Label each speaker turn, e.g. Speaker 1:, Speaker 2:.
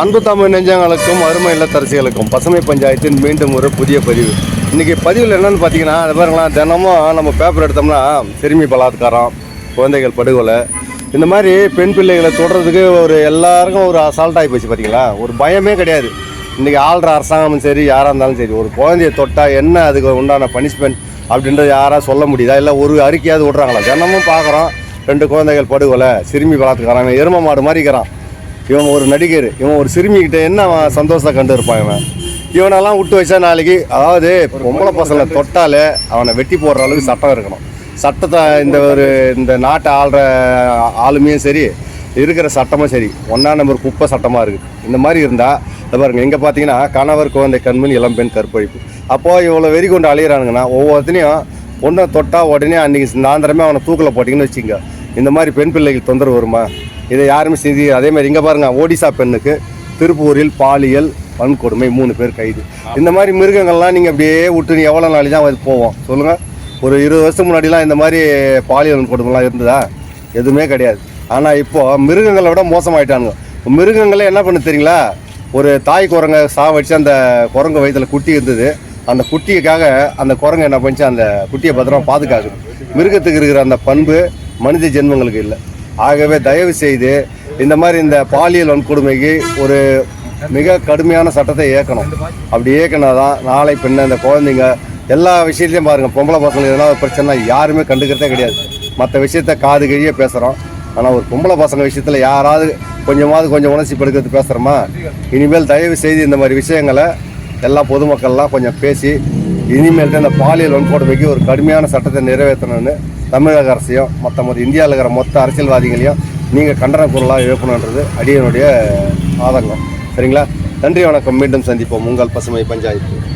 Speaker 1: அன்பு தமிழ் நெஞ்சங்களுக்கும் அருமை இல்லத்தரசிகளுக்கும் பசுமை பஞ்சாயத்தின் மீண்டும் ஒரு புதிய பதிவு. இன்றைக்கி பதிவில் என்னென்னு பார்த்தீங்கன்னா அது பாருங்களேன் தினமும் நம்ம பேப்பர் எடுத்தோம்னா சிறுமி பலாத்காரம் குழந்தைகள் படுகொலை இந்த மாதிரி பெண் பிள்ளைகளை தொடுறதுக்கு ஒரு எல்லாருக்கும் ஒரு அசால்ட் ஆகி போச்சு பார்த்தீங்களா? ஒரு பயமே கிடையாது. இன்றைக்கி ஆள்ற அரசாங்கமும் சரி யாராக இருந்தாலும் சரி ஒரு குழந்தைய தொட்டால் என்ன அதுக்கு உண்டான பனிஷ்மெண்ட் அப்படின்றது யாராக சொல்ல முடியுதா? இல்லை ஒரு அறிக்கையாவது விட்றாங்களா? தினமும் பார்க்குறோம் ரெண்டு குழந்தைகள் படுகொலை சிறுமி பலாத்காரம் எரும மாடு மாதிரி இருக்கிறான். இவன் ஒரு நடிகர் இவன் ஒரு சிறுமிக்கிட்ட என்ன அவன் சந்தோஷத்தை கண்டு இருப்பான் இவன்? இவனெல்லாம் விட்டு வச்சா நாளைக்கு அதாவது பொம்பளை பசங்களை தொட்டாலே அவனை வெட்டி போடுற அளவுக்கு சட்டம் இருக்கணும். சட்டத்தை இந்த ஒரு இந்த நாட்டை ஆள்ற ஆளுமையும் சரி இருக்கிற சட்டமும் சரி ஒன்றா நம்பர் குப்பை சட்டமாக இருக்குது இந்த மாதிரி இருந்தால் இதை பாருங்க இங்கே பார்த்தீங்கன்னா கணவர் குழந்தை கண்மணி இளம்பெண் கற்பழிப்பு. அப்போது இவ்வளோ வெறி கொண்டு அழியிறானுங்கன்னா ஒவ்வொருத்தனையும் பொண்ணை தொட்டால் உடனே அன்றைக்கி சாயந்தரமே அவனை தூக்கில் போட்டிங்கன்னு வச்சுங்க இந்த மாதிரி பெண் பிள்ளைகள் தொந்தரவு வருமா? இதை யாருமே செய்தி அதே மாதிரி இங்கே பாருங்க ஒடிசா பெண்ணுக்கு திருப்பூரில் பாலியல் வன்கொடுமை மூணு பேர் கைது. இந்த மாதிரி மிருகங்கள்லாம் நீங்கள் அப்படியே விட்டு நீ எவ்வளோ நாளைக்கு தான் அது போவோம்? சொல்லுங்கள் ஒரு இருபது வருஷத்துக்கு முன்னாடிலாம் இந்த மாதிரி பாலியல் வன்கொடுமைலாம் இருந்ததா? எதுவுமே கிடையாது. ஆனால் இப்போது மிருகங்களை விட மோசமாயிட்டானுங்க. மிருகங்களே என்ன பண்ணு தெரியுங்களா? ஒரு தாய் குரங்கை சாவடிச்சு அந்த குரங்கு வயித்துல குட்டி இருந்தது. அந்த குட்டிக்காக அந்த குரங்கு என்ன பண்ணிச்சு அந்த குட்டியை பத்திரமா பாதுகாக்குது. மிருகத்துக்கு இருக்கிற அந்த பண்பு மனித ஜென்மங்களுக்கு இல்லை. ஆகவே தயவு செய்து இந்த மாதிரி இந்த பாலியல் வன்கொடுமைக்கு ஒரு மிக கடுமையான சட்டத்தை இயக்கணும். அப்படி இயக்கினா தான் நாளை பின்ன இந்த குழந்தைங்க எல்லா விஷயத்தையும் பாருங்கள் பொம்பளை பசங்களுக்கு எதனா ஒரு பிரச்சனை யாருமே கண்டுக்கிறதே கிடையாது. மற்ற விஷயத்த காது கழிய பேசுகிறோம் ஆனால் ஒரு பொம்பளை பசங்க விஷயத்தில் யாராவது கொஞ்சமாவது கொஞ்சம் உணர்ச்சி படுக்கிறது பேசுகிறோமா இனிமேல் தயவு செய்து இந்த மாதிரி விஷயங்களை எல்லா பொதுமக்கள்லாம் கொஞ்சம் பேசி இனிமேல் இந்த பாலியல் வன்கொடுமைக்கு ஒரு கடுமையான சட்டத்தை நிறைவேற்றணும்னு தமிழக அரசையும் மற்ற மொத்த இந்தியாவில் இருக்கிற மொத்த அரசியல்வாதிகளையும் நீங்கள் கண்டன குரலாக எழுப்பணுன்றது அடியனுடைய ஆதங்கம். சரிங்களா? நன்றி வணக்கம். மீண்டும் சந்திப்போம். உங்கள் பசுமை பஞ்சாயத்து.